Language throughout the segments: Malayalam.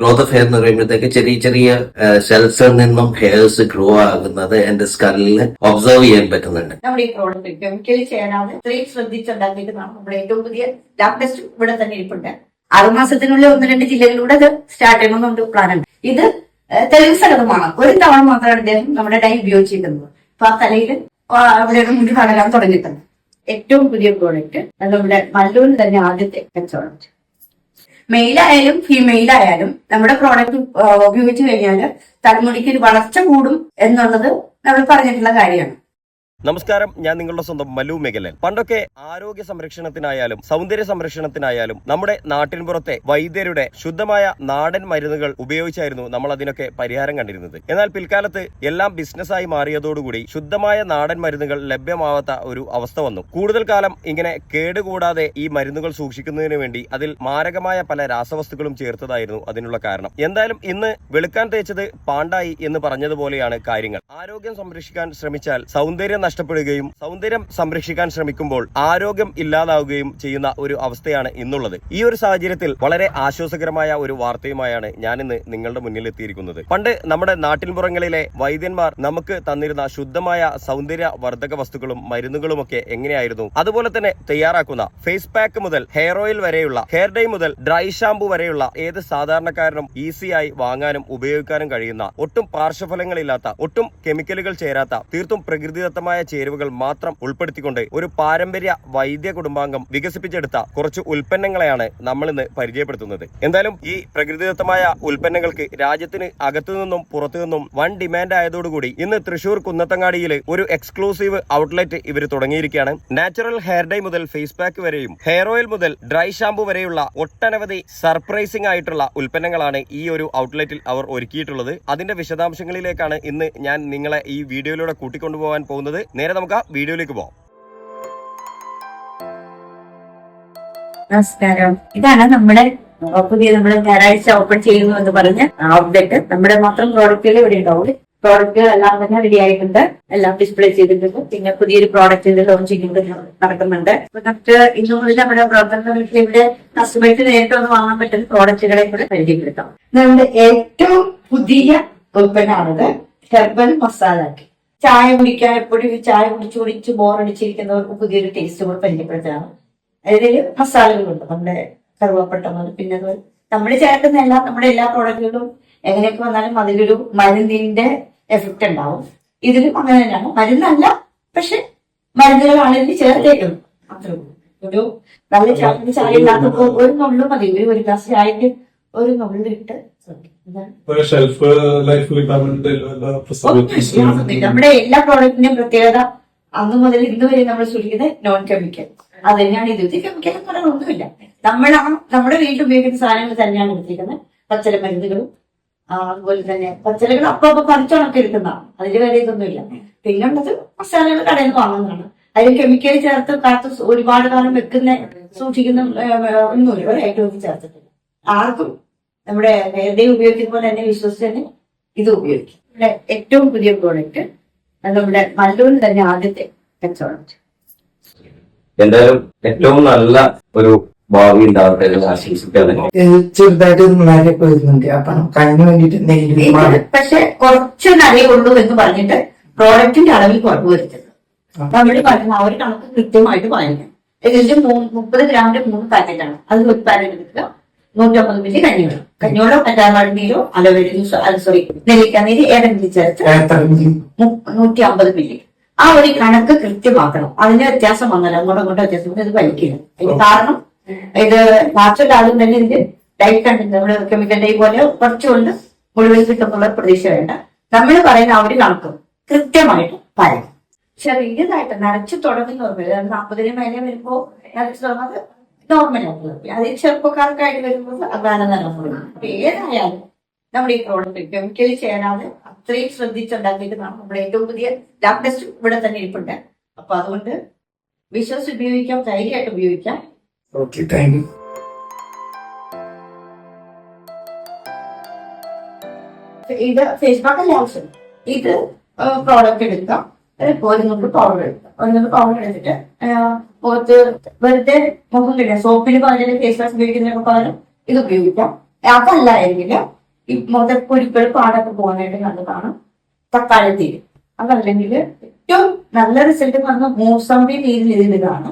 ഗ്രോത്ത് ഓഫ് ഹെയർ എന്ന് പറയുമ്പോഴത്തേക്ക് ചെറിയ ചെറിയ സെൽസിൽ നിന്നും ഹെയർസ് ഗ്രോ ആകുന്നത് എന്റെ സ്കല്ലിൽ ഒബ്സർവ് ചെയ്യാൻ പറ്റുന്നുണ്ട്. നമ്മുടെ ഈ ഇവിടെ തന്നെ ഇരിപ്പുണ്ട്. ആറുമാസത്തിനുള്ളിൽ ഒന്ന് രണ്ട് ജില്ലകളിലൂടെ അത് സ്റ്റാർട്ട് ചെയ്യണമെന്നുണ്ട് പ്ലാൻ ഉണ്ട്. ഇത് തെളിവ് സഹിതമാണ്. ഒരു തവണ മാത്രമാണ് അദ്ദേഹം നമ്മുടെ ഡൈ ഉപയോഗിച്ചിരിക്കുന്നത്. അപ്പൊ ആ തലയിൽ അവിടെ മുന്നിൽ വളരാൻ തുടങ്ങിയിട്ടുണ്ട്. ഏറ്റവും പുതിയ പ്രോഡക്റ്റ് നമ്മുടെ മല്ലൂരിൽ തന്നെ ആദ്യത്തെ കച്ചവടം. മെയിലായാലും ഫീമെയിൽ ആയാലും നമ്മുടെ പ്രോഡക്റ്റ് ഉപയോഗിച്ച് കഴിഞ്ഞാൽ തലമുടിക്ക് വളർച്ച കൂടും എന്നുള്ളത് നമ്മൾ പറഞ്ഞിട്ടുള്ള കാര്യമാണ്. നമസ്കാരം ഞാൻ നിങ്ങളുടെ സ്വന്തം മല്ലു മേഖലൻ പണ്ടൊക്കെ ആരോഗ്യ സംരക്ഷണത്തിനായാലും സൗന്ദര്യ സംരക്ഷണത്തിനായാലും നമ്മുടെ നാട്ടിൻപുറത്തെ വൈദ്യരുടെ ശുദ്ധമായ നാടൻ മരുന്നുകൾ ഉപയോഗിച്ചായിരുന്നു നമ്മൾ അതിനൊക്കെ പരിഹാരം കണ്ടിരുന്നത്. എന്നാൽ പിൽക്കാലത്ത് എല്ലാം ബിസിനസ്സായി മാറിയതോടുകൂടി ശുദ്ധമായ നാടൻ മരുന്നുകൾ ലഭ്യമാവാത്ത ഒരു അവസ്ഥ വന്നു. കൂടുതൽ കാലം ഇങ്ങനെ കേടുകൂടാതെ ഈ മരുന്നുകൾ സൂക്ഷിക്കുന്നതിന് വേണ്ടി അതിൽ മാരകമായ പല രാസവസ്തുക്കളും ചേർത്തതായിരുന്നു അതിനുള്ള കാരണം. എന്തായാലും ഇന്ന് വെളുക്കാൻ തേച്ചത് പാണ്ടായി എന്ന് പറഞ്ഞതുപോലെയാണ് കാര്യങ്ങൾ. ആരോഗ്യം സംരക്ഷിക്കാൻ ശ്രമിച്ചാൽ സൗന്ദര്യം നഷ്ടപ്പെടുകയും സൗന്ദര്യം സംരക്ഷിക്കാൻ ശ്രമിക്കുമ്പോൾ ആരോഗ്യം ഇല്ലാതാവുകയും ചെയ്യുന്ന ഒരു അവസ്ഥയാണ് ഇന്നുള്ളത്. ഈ ഒരു സാഹചര്യത്തിൽ വളരെ ആശ്വാസകരമായ ഒരു വാർത്തയുമായാണ് ഞാൻ ഇന്ന് നിങ്ങളുടെ മുന്നിൽ എത്തിയിരിക്കുന്നത്. പണ്ട് നമ്മുടെ നാട്ടിൻപുറങ്ങളിലെ വൈദ്യന്മാർ നമുക്ക് തന്നിരുന്ന ശുദ്ധമായ സൗന്ദര്യ വർദ്ധക വസ്തുക്കളും മരുന്നുകളുമൊക്കെ എങ്ങനെയായിരുന്നു? അതുപോലെ തന്നെ തയ്യാറാക്കുന്ന ഫേസ് പാക്ക് മുതൽ ഹെയർ ഓയിൽ വരെയുള്ള ഹെയർ ഡൈ മുതൽ ഡ്രൈ ഷാമ്പു വരെയുള്ള ഏത് സാധാരണക്കാരനും ഈസിയായി വാങ്ങാനും ഉപയോഗിക്കാനും കഴിയുന്ന ഒട്ടും പാർശ്വഫലങ്ങളില്ലാത്ത ഒട്ടും കെമിക്കലുകൾ ചേരാത്ത തീർത്തും പ്രകൃതിദത്തമായ ചേരുവകൾ മാത്രം ഉൾപ്പെടുത്തിക്കൊണ്ട് ഒരു പാരമ്പര്യ വൈദ്യ കുടുംബാംഗം വികസിപ്പിച്ചെടുത്ത കുറച്ച് ഉൽപ്പന്നങ്ങളെയാണ് നമ്മൾ ഇന്ന് പരിചയപ്പെടുത്തുന്നത്. എന്തായാലും ഈ പ്രകൃതിദത്തമായ ഉൽപ്പന്നങ്ങൾക്ക് രാജ്യത്തിന് അകത്തു നിന്നും പുറത്തു നിന്നും വൺ ഡിമാൻഡ് ആയതോടുകൂടി ഇന്ന് തൃശൂർ കുന്നത്തങ്ങാടിയിൽ ഒരു എക്സ്ക്ലൂസീവ് ഔട്ട്ലെറ്റ് ഇവർ തുടങ്ങിയിരിക്കുകയാണ്. നാച്ചുറൽ ഹെയർ ഡൈ മുതൽ ഫേസ് പാക്ക് വരെയും ഹെയർ ഓയിൽ മുതൽ ഡ്രൈ ഷാംപൂ വരെയുള്ള ഒട്ടനവധി സർപ്രൈസിംഗ് ആയിട്ടുള്ള ഉൽപ്പന്നങ്ങളാണ് ഈ ഒരു ഔട്ട്ലെറ്റിൽ അവർ ഒരുക്കിയിട്ടുള്ളത്. അതിന്റെ വിശദാംശങ്ങളിലേക്കാണ് ഇന്ന് ഞാൻ നിങ്ങളെ ഈ വീഡിയോയിലൂടെ കൂട്ടിക്കൊണ്ടുപോകാൻ പോകുന്നത്. നേരെ നമുക്ക് ആ വീഡിയോയിലേക്ക് പോവാം. നമസ്കാരം. ഇതാണ് നമ്മുടെ പുതിയ നമ്മൾ ഞായറാഴ്ച ഓപ്പൺ ചെയ്യുന്നു എന്ന് പറഞ്ഞ അപ്ഡേറ്റ് നമ്മുടെ മാത്രം പ്രോഡക്റ്റുകൾ ഇവിടെ ഉണ്ടാവും. പ്രോഡക്റ്റുകൾ എല്ലാം തന്നെ റെഡി ആയിട്ടുണ്ട്. എല്ലാം ഡിസ്പ്ലേ ചെയ്തിട്ടുണ്ട്. പിന്നെ പുതിയൊരു പ്രോഡക്റ്റിന്റെ ലോഞ്ചിങ് നടക്കുന്നുണ്ട്. നമുക്ക് ഇന്നു മുതൽ നമ്മുടെ പ്രവർത്തനത്തിൽ ഇവിടെ കസ്റ്റമേഴ്സ് നേരിട്ട് ഒന്ന് വാങ്ങാൻ പറ്റുന്ന പ്രോഡക്റ്റുകളെ കൂടെ പരിചയപ്പെടുത്താം. നമ്മുടെ ഏറ്റവും പുതിയ ഉൽപ്പന്നമാണിത് ഹെർബൽ മസാല ചായ കുടിക്കാൻ എപ്പോഴും ചായ കുടിച്ച് കുടിച്ച് ബോറടിച്ചിരിക്കുന്നവർക്ക് പുതിയൊരു ടേസ്റ്റ് കൂടെ പരിചയപ്പെടുത്തുകയാണ് അതിൽ മസാലകളുണ്ട് നമ്മുടെ കറുവപ്പട്ട മുതൽ പിന്നെ നമ്മൾ ചേർക്കുന്ന എല്ലാ നമ്മുടെ എല്ലാ പ്രോഡക്റ്റുകളും എങ്ങനെയൊക്കെ വന്നാലും അതിലൊരു മരുന്നിന്റെ എഫക്റ്റ് ഉണ്ടാവും. ഇതിലും അങ്ങനെ തന്നെയാണ്. മരുന്നല്ല പക്ഷെ മരുന്നുകളാണ് ഇതിൽ ചേർത്തേക്കുന്നത് അത്രേ ഒരു നല്ല ചായ ചായ ഇല്ലാത്തപ്പോൾ ഒരു നുള്ളു മതി. ഒരു ഗ്ലാസ് ചായക്ക് ഒരു നുള്ളിട്ട് ഷെൽഫ് ലൈഫ് നമ്മുടെ എല്ലാ പ്രോഡക്റ്റിന്റെയും പ്രത്യേകത അന്ന് മുതൽ ഇന്ന് വരെ നമ്മൾ സൂക്ഷിക്കുന്നത് നോൺ കെമിക്കൽ അത് തന്നെയാണ് ഇത്. ഇത് കെമിക്കൽ എന്ന് പറയുന്നത് ഒന്നുമില്ല. നമ്മൾ ആ നമ്മുടെ വീട്ടിൽ ഉപയോഗിക്കുന്ന സാധനങ്ങൾ തന്നെയാണ് എടുത്തിരിക്കുന്നത്. പച്ചല മരുന്നുകളും അതുപോലെ തന്നെ പച്ചലകൾ അപ്പൊ അപ്പൊ പറിച്ചുണക്കി എടുക്കുന്നതാണ് അതിൽ വരെ ഇതൊന്നുമില്ല. പിന്നെ ഉള്ളത് മസാലകൾ കടയിൽ നിന്ന് വാങ്ങുന്നതാണ്. അതിൽ കെമിക്കൽ ചേർത്ത് കാത്ത് ഒരുപാട് കാലം വെക്കുന്ന സൂക്ഷിക്കുന്ന ഒന്നുമില്ല. ഒരു ഐറ്റവും ചേർത്തിട്ടില്ല. ആർക്കും നമ്മുടെ നേരത്തെ ഉപയോഗിക്കുന്ന പോലെ തന്നെ വിശ്വസിച്ച് ഇത് ഉപയോഗിക്കും. ഇവിടെ ഏറ്റവും പുതിയ പ്രോഡക്റ്റ് അത് നമ്മുടെ മല്ലൂരിൽ തന്നെ ആദ്യത്തെ കച്ചവടം. എന്തായാലും ഏറ്റവും നല്ല ഒരു ഭാവി ഉണ്ടാവട്ടെ ചെറുതായിട്ട് വരുന്നുണ്ട് അപ്പൊ വേണ്ടിട്ട് പക്ഷെ കുറച്ച് നനയുള്ളൂ എന്ന് പറഞ്ഞിട്ട് പ്രോഡക്റ്റിന്റെ അളവിൽ കുറവ് വരുത്തുന്നത് അവർ പറയുന്ന ആ ഒരു കണക്ക് കൃത്യമായിട്ട് പറയുന്നത്. ഇതിന്റെ മൂന്ന് മുപ്പത് ഗ്രാമിന്റെ മൂന്ന് പാക്കറ്റാണ് അത് ഒരു പാക്കറ്റ് എടുക്കുക. നൂറ്റമ്പത് മില്ലി കഞ്ഞിവെള്ളം. കഞ്ഞിവെള്ളം. കറ്റാർവാഴ നീരോ അലവരി സോറി നെല്ലിക്ക നീര് ഏതെങ്കിലും ചേർത്ത് നൂറ്റി അമ്പത് മില്ലി? ആ ഒരു കണക്ക് കൃത്യമാക്കണം. അതിന്റെ വ്യത്യാസം വന്നല്ലോ അങ്ങോട്ടും ഇങ്ങോട്ടും വ്യത്യാസം ഇത് വലിക്കില്ല. അതിന് കാരണം ഇത് നാച്ചുറൽ ആദ്യം തന്നെ ഇതിന്റെ ഡൈറ്റ് കണ്ടന്റ് നമ്മുടെ കെമിക്കലിന്റെ പോലെ കുറച്ചുകൊണ്ട് മുഴുവൻ കിട്ടുന്നുള്ള പ്രതീക്ഷ വേണ്ട. നമ്മൾ പറയുന്ന ആ ഒരു കണക്ക് കൃത്യമായിട്ട് പാലിക്കണം. ചെറിയതായിട്ട് നരച്ചു തുടങ്ങുന്ന അതായത് നാൽപ്പതിന് മേലെ വരുമ്പോ നരച്ചു തുടങ്ങുന്നത് നോർമൽ ആയിട്ടുള്ളത് അത് ചെറുപ്പക്കാർക്കായിട്ട് വരുമ്പോൾ അതാണ് നിലമുള്ള അപ്പൊ ഏതായാലും നമ്മുടെ ഈ പ്രോഡക്റ്റ് കെമിക്കലി ചേരാതെ അത്രയും ശ്രദ്ധിച്ചുണ്ടാക്കിയിട്ട് നമ്മുടെ ഏറ്റവും പുതിയ ലാബ് ടെസ്റ്റ് ഇവിടെ തന്നെ ഇരിപ്പുണ്ട്. അപ്പൊ അതുകൊണ്ട് വിശ്വസിച്ച് ഉപയോഗിക്കാം ധൈര്യമായിട്ട് ഉപയോഗിക്കാം. ഓക്കെ താങ്ക് യു ഇത് ഫേസ് പാക്ക് അല്ല ആവശ്യം ഇത് പ്രോഡക്റ്റ് എടുക്കാം. ഒരു നിങ്ങൾക്ക് പൗഡർ എടുക്കാം. ഒരു പൗഡർ എടുത്തിട്ട് പോത്ത് വെറുതെ മുഖം കിട്ടുക സോപ്പിന് പകരം ഫേസ് വാഷ് ഉപയോഗിക്കുന്നതിനൊക്കെ പകരം ഇത് ഉപയോഗിക്കാം. അതല്ല എങ്കിൽ ഈ മുഖത്തെ മുതപ്പൊരിക്കൾ പാടൊക്കെ പോകാനായിട്ട് നല്ലതാണ് തക്കാളി തീര്. അതല്ലെങ്കിൽ ഏറ്റവും നല്ല റിസൾട്ട് വന്ന മൂസമ്പി നീരിൽ ഇതിലാണ്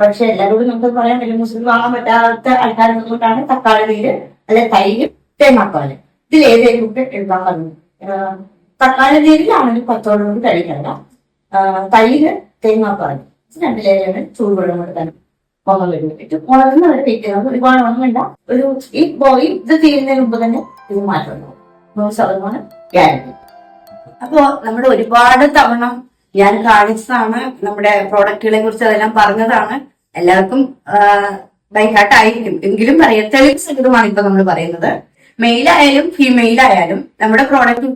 പക്ഷെ എല്ലാവരോടും നമുക്ക് പറയാൻ പറ്റില്ല. മുസ്ലിം വാങ്ങാൻ പറ്റാത്ത ആൾക്കാരുകൊണ്ടാണ് തക്കാളി നീര് അല്ലെ തൈര് തേങ്ങാപ്പാൽ. ഇതിൽ ഏതെങ്കിലും ഒക്കെ എഴുതാൻ പറഞ്ഞു? തക്കാളി നീരിലാണെങ്കിൽ പത്തോളം കൊണ്ട് കഴിക്കണ്ട തൈര് തേങ്ങാപ്പാൽ. ഇത് രണ്ടിലേക്കാണ് ചൂടുവെള്ളം കൊടുക്കാൻ മുഖം വരുന്നത് മുളകുന്ന വരെ വെയിറ്റ് ഒരുപാട് ഉണങ്ങണ്ട. ഒരു ഈ ബോയി ഇത് തീരുന്നതിന് മുമ്പ് തന്നെ ഇത് മാറ്റം ഉണ്ടാവും നൂറ് ശതമാനം ഗ്യാരണ്ടി അപ്പോ നമ്മുടെ ഒരുപാട് തവണ ഞാൻ കാണിച്ചതാണ് നമ്മുടെ പ്രോഡക്റ്റുകളെ കുറിച്ച് അതെല്ലാം പറഞ്ഞതാണ്. എല്ലാവർക്കും ബൈഹാർട്ട് ആയിരിക്കും. എങ്കിലും പറയാം തെളിവ് ഇപ്പൊ നമ്മൾ പറയുന്നത്. മെയിൽ ആയാലും ഫീമെയിൽ ആയാലും നമ്മുടെ പ്രോഡക്റ്റ്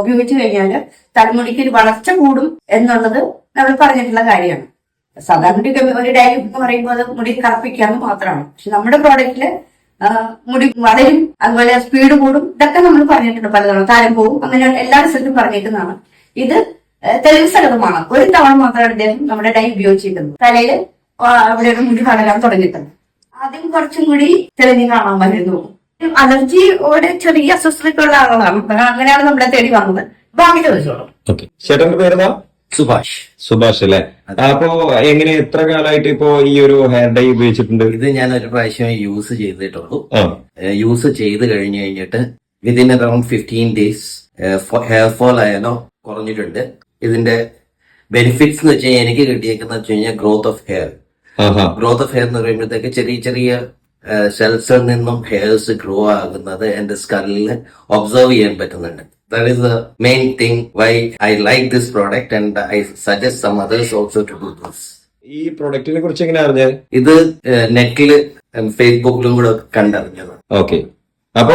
ഉപയോഗിച്ച് കഴിഞ്ഞാൽ തലമുടിക്ക് ഒരു വളർച്ച കൂടും എന്നുള്ളത് നമ്മൾ പറഞ്ഞിട്ടുള്ള കാര്യമാണ്. സാധാരണ ഒരു ഡയറി എന്ന് പറയുമ്പോൾ അത് മുടി കറപ്പിക്കാന്ന് മാത്രമാണ്. പക്ഷെ നമ്മുടെ പ്രോഡക്റ്റിൽ മുടി വളരും അതുപോലെ സ്പീഡ് കൂടും ഇതൊക്കെ നമ്മൾ പറഞ്ഞിട്ടുണ്ട് പലതവണ. താരം പോവും അങ്ങനെ എല്ലാ റിസൾട്ടും പറഞ്ഞിരിക്കുന്നതാണ്. ഇത് തെളിവ് സഹിതമാണ്. ഒരു തവണ മാത്രമാണ് അദ്ദേഹം നമ്മുടെ ഡൈ ഉപയോഗിച്ചിരിക്കുന്നത്. തലയിൽ അവിടെ ഒരു മുടി വളരാൻ തുടങ്ങിയിട്ടുണ്ട് ആദ്യം കുറച്ചും കൂടി തെളിഞ്ഞ് കാണാൻ വരുന്നു അലർജി ഒരു ചെറിയ അസ്വസ്ഥതയ്ക്കുള്ള ആളാണ് അങ്ങനെയാണ് നമ്മളെ തേടി വന്നത്. ബാക്കി ചോദിച്ചോളൂ. ചേട്ടന്റെ പേരെന്താ? സുഭാഷ്. സുഭാഷ് അല്ലെ? അപ്പോ എങ്ങനെ എത്ര കാലമായിട്ട് ഇപ്പോ ഈ ഒരു ഹെയർ ഡൈ ഉപയോഗിച്ചിട്ടുണ്ട്? ഇത് ഞാൻ ഒരു പ്രാവശ്യം യൂസ് ചെയ്തിട്ടുള്ളൂ. യൂസ് ചെയ്ത് കഴിഞ്ഞു കഴിഞ്ഞിട്ട് within around fifteen days hair fall ആയാലോ കുറഞ്ഞിട്ടുണ്ട്. ഇതിന്റെ ബെനിഫിറ്റ്സ് എന്ന് വെച്ചാൽ കഴിഞ്ഞാൽ എനിക്ക് കിട്ടിയേക്കുന്ന വെച്ച് കഴിഞ്ഞാൽ growth of hair growth of hair എന്ന് പറയുമ്പോഴത്തേക്ക് ചെറിയ ചെറിയ സെൽസിൽ നിന്നും ഹെയർസ് ഗ്രോ ആകുന്നത് എന്റെ സ്കല്ലിൽ ഒബ്സർവ് ചെയ്യാൻ പറ്റുന്നുണ്ട്. That is the main thing why I like this product and I suggest some others also to do this. ഈ പ്രൊഡക്റ്റിനെ കുറിച്ച് എങ്ങനെ അറിഞ്ഞത് ഇത് നെറ്റിൽ ഫേസ്ബുക്കിലും കൂടെ കണ്ടറിഞ്ഞത്. ഓക്കെ അപ്പോ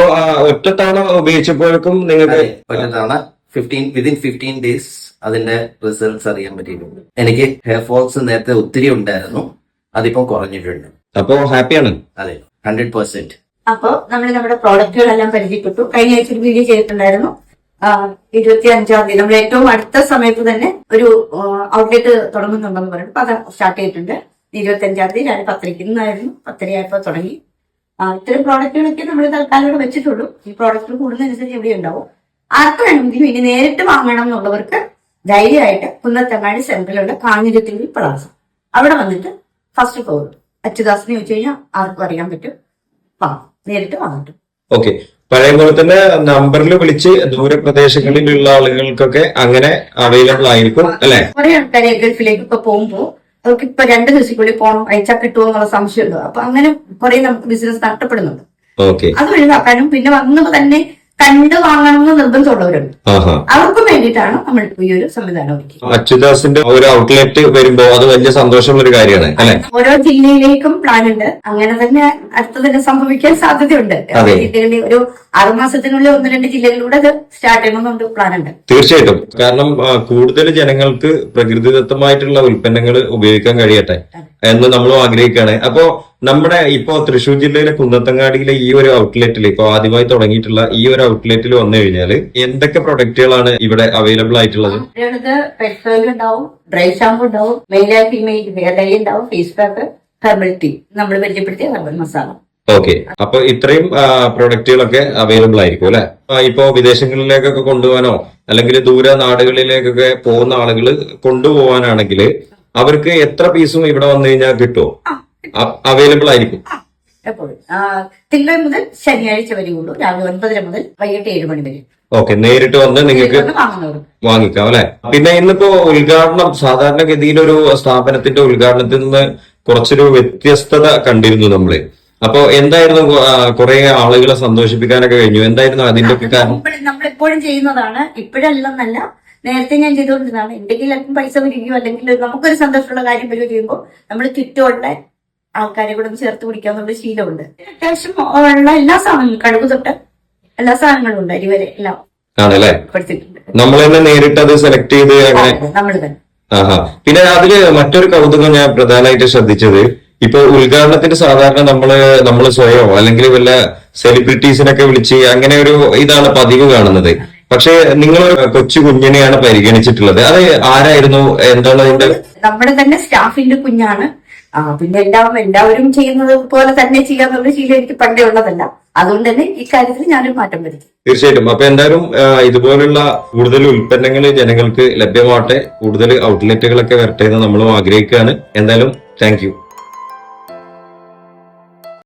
ഒറ്റ തവണ ഉപയോഗിച്ചപ്പോഴേക്കും നിങ്ങൾക്ക് ഒറ്റ തവണ ഫിഫ്റ്റീൻ വിതിൻ ഫിഫ്റ്റീൻ ഡേയ്സ് അതിന്റെ റിസൾട്ട്സ് അറിയാൻ പറ്റിയിട്ടുണ്ട്. എനിക്ക് ഹെയർ ഫോൾസ് നേരത്തെ ഒത്തിരി ഉണ്ടായിരുന്നു അതിപ്പം കുറഞ്ഞിട്ടുണ്ട്. അപ്പോ ഹാപ്പിയാണ് അതെ ഹൺഡ്രഡ് പെർസെന്റ് അപ്പോ നമ്മൾ നമ്മുടെ പ്രോഡക്റ്റുകളെല്ലാം പരിചയപ്പെട്ടു. കഴിഞ്ഞ ആഴ്ച ഒരു വീഡിയോ ചെയ്തിട്ടുണ്ടായിരുന്നു. ഇരുപത്തി അഞ്ചാം തീയതി. നമ്മൾ ഏറ്റവും അടുത്ത സമയത്ത് തന്നെ ഒരു ഔട്ട്ലെറ്റ് തുടങ്ങുന്നുണ്ടെന്ന് പറഞ്ഞിട്ട് അപ്പൊ അത് സ്റ്റാർട്ട് ചെയ്തിട്ടുണ്ട്. ഇരുപത്തി അഞ്ചാം തീയതി രാവിലെ പത്തരയ്ക്ക് ഇന്നായിരുന്നു. തുടങ്ങി. ഇത്തരം പ്രോഡക്റ്റുകളൊക്കെ നമ്മൾ തൽക്കാലം ഇവിടെ വെച്ചിട്ടുള്ളൂ. ഈ പ്രോഡക്റ്റുകൾ കൂടുന്നതനുസരിച്ച് ഇവിടെ ഉണ്ടാവും. ആർക്ക് വേണമെങ്കിലും ഇനി നേരിട്ട് വാങ്ങണം എന്നുള്ളവർക്ക് ധൈര്യമായിട്ട് കുന്നത്തങ്ങാടി സെന്ററിലുള്ള കാഞ്ഞിരത്തിൽ പ്ലാസ. അവിടെ വന്നിട്ട് ഫസ്റ്റ് ഫ്ലോർ അച്യുദാസിനെ ചോദിച്ചു കഴിഞ്ഞാൽ ആർക്കും അറിയാൻ പറ്റും. വാങ്ങാം നേരിട്ട് വാങ്ങട്ടും ഓക്കെ പഴയ പോലെ തന്നെ നമ്പറിൽ വിളിച്ച് ദൂരപ്രദേശങ്ങളിലുള്ള ആളുകൾക്കൊക്കെ അങ്ങനെ അവൈലബിൾ ആയിരിക്കും അല്ലെ? കുറെ ആൾക്കാരെ ഗൾഫിലേക്ക് ഇപ്പൊ പോകുമ്പോ അവർക്ക് ഇപ്പൊ രണ്ട് ദിവസത്തിനുള്ളിൽ പോകണം അയച്ചാൽ കിട്ടുമോ എന്നുള്ള സംശയമുണ്ട്. അപ്പൊ അങ്ങനെ കുറെ നമുക്ക് ബിസിനസ് നഷ്ടപ്പെടുന്നുണ്ട്. ഓക്കെ അത് ഒഴിവാക്കാനും പിന്നെ വന്നപ്പോ തന്നെ കണ്ട് വാങ്ങണമെന്ന് നിർബന്ധമുള്ളവരുണ്ട്. ആഹാ. അവർക്കും വേണ്ടിയിട്ടാണ് നമ്മൾ ഈ ഒരു സംവിധാനം ഒരുക്കി അച്യുദാസിന്റെ ഒരു ഔട്ട്ലെറ്റ് വരുമ്പോ അത് വലിയ സന്തോഷം ഒരു കാര്യമാണ് അല്ലെ? ഓരോ ജില്ലയിലേക്കും പ്ലാൻ ഉണ്ട്. അങ്ങനെ തന്നെ അടുത്ത തന്നെ സംഭവിക്കാൻ സാധ്യതയുണ്ട്. ജില്ലകളിൽ ഒരു ആറുമാസത്തിനുള്ളിൽ ഒന്ന് രണ്ട് ജില്ലകളിലൂടെ അത് സ്റ്റാർട്ട് ചെയ്യണമെന്നുണ്ട് പ്ലാൻ ഉണ്ട്. തീർച്ചയായിട്ടും. കാരണം കൂടുതൽ ജനങ്ങൾക്ക് പ്രകൃതിദത്തമായിട്ടുള്ള ഉൽപ്പന്നങ്ങൾ ഉപയോഗിക്കാൻ കഴിയട്ടെ എന്ന് നമ്മളും ആഗ്രഹിക്കുകയാണ്. അപ്പോ നമ്മുടെ ഇപ്പോ തൃശൂർ ജില്ലയിലെ കുന്നത്തങ്ങാടിയിലെ ഈ ഒരു ഔട്ട്ലെറ്റിൽ ഇപ്പോ ആദ്യമായി തുടങ്ങിയിട്ടുള്ള ഈ ഒരു ഔട്ട്ലെറ്റിൽ വന്നു കഴിഞ്ഞാൽ എന്തൊക്കെ പ്രൊഡക്റ്റുകളാണ് ഇവിടെ അവൈലബിൾ ആയിട്ടുള്ളത്? ഉണ്ടാവും ഡ്രൈ ഷാമ്പു ഉണ്ടാവും male and female hair dye ഉണ്ടാവും ഫേസ് പാക്ക് ഹെർബൽ ടീ നമ്മൾ പരിചയപ്പെടുത്തിയ ഹെർബൽ മസാല ഓക്കെ അപ്പൊ ഇത്രയും പ്രൊഡക്റ്റുകളൊക്കെ അവൈലബിൾ ആയിരിക്കും അല്ലെ? ഇപ്പോ വിദേശങ്ങളിലേക്കൊക്കെ കൊണ്ടുപോകാനോ അല്ലെങ്കിൽ ദൂര നാടുകളിലേക്കൊക്കെ പോകുന്ന ആളുകൾ കൊണ്ടുപോകാനാണെങ്കിൽ അവർക്ക് എത്ര പീസും ഇവിടെ വന്നു കഴിഞ്ഞാൽ കിട്ടുമോ അവൈലബിൾ ആയിരിക്കും. എപ്പോഴും. തിങ്കൾ മുതൽ ശനിയാഴ്ച വരെ ഉള്ളൂ. രാവിലെ ഒൻപതര മുതൽ വൈകിട്ട് ഏഴ് മണി വരെ. ഓക്കെ നേരിട്ട് വന്ന് നിങ്ങൾക്ക് വാങ്ങിക്കാം അല്ലെ? പിന്നെ ഇന്നിപ്പോ ഉദ്ഘാടനം സാധാരണഗതിയിൽ ഒരു സ്ഥാപനത്തിന്റെ ഉദ്ഘാടനത്തിൽ നിന്ന് കുറച്ചൊരു വ്യത്യസ്തത കണ്ടിരുന്നു നമ്മൾ. അപ്പോ എന്തായിരുന്നു കുറെ ആളുകളെ സന്തോഷിപ്പിക്കാനൊക്കെ കഴിഞ്ഞു. എന്തായിരുന്നു അതിന്റെ ഒക്കെ കാരണം? നമ്മളെപ്പോഴും ചെയ്യുന്നതാണ്. ഇപ്പോഴല്ലെന്നല്ല. നേരത്തെ ഞാൻ ചെയ്തുകൊണ്ടിരുന്നതാണ്. എന്തെങ്കിലും അല്പം പൈസ പിരിക്കുകയോ അല്ലെങ്കിൽ നമുക്കൊരു സന്തോഷമുള്ള കാര്യം വരികയോ ചെയ്യുമ്പോൾ നമ്മൾ ചുറ്റുമുള്ള ആൾക്കാരെ കൂടെ ചേർത്ത് കുടിക്കാന്നുള്ള ശീലമുണ്ട്. അത്യാവശ്യം ഉള്ള എല്ലാ സാധനങ്ങളും കടുക് തൊട്ട് എല്ലാ സാധനങ്ങളും ഉണ്ട് അരിവരെ എല്ലാം ആണല്ലേ? നമ്മൾ തന്നെ നേരിട്ട് അത് സെലക്ട് ചെയ്ത് അങ്ങനെ? നമ്മൾ തന്നെ. പിന്നെ അതിൽ മറ്റൊരു കൗതുകം ഞാൻ പ്രധാനമായിട്ട് ശ്രദ്ധിച്ചത് ഇപ്പൊ ഉദ്ഘാടനത്തിന് സാധാരണ നമ്മൾ നമ്മൾ സ്വയമോ അല്ലെങ്കിൽ വല്ല സെലിബ്രിറ്റീസിനൊക്കെ വിളിച്ച് അങ്ങനെ ഒരു ഇതാണ് പതിവ് കാണുന്നത്. പക്ഷെ നിങ്ങൾ കൊച്ചു കുഞ്ഞിനെയാണ് പരിഗണിച്ചിട്ടുള്ളത്. അത് ആരായിരുന്നു? എന്താണ് അതിന്റെ നമ്മുടെ തന്നെ സ്റ്റാഫിന്റെ കുഞ്ഞാണ്. പിന്നെ എല്ലാം എല്ലാവരും ചെയ്യുന്നത് പോലെ തന്നെ ചെയ്യാന്നുള്ള ശീലം എനിക്ക് പണ്ടേ ഉള്ളതല്ല. അതുകൊണ്ട് തന്നെ ഈ ഇക്കാര്യത്തിൽ ഞാനൊരു മാറ്റം വരുത്തി. തീർച്ചയായിട്ടും. അപ്പൊ എന്തായാലും ഇതുപോലുള്ള കൂടുതൽ ഉൽപ്പന്നങ്ങൾ ജനങ്ങൾക്ക് ലഭ്യമാവട്ടെ. കൂടുതൽ ഔട്ട്ലെറ്റുകളൊക്കെ വരട്ടെ എന്ന് നമ്മളും ആഗ്രഹിക്കുകയാണ്. എന്തായാലും താങ്ക് യു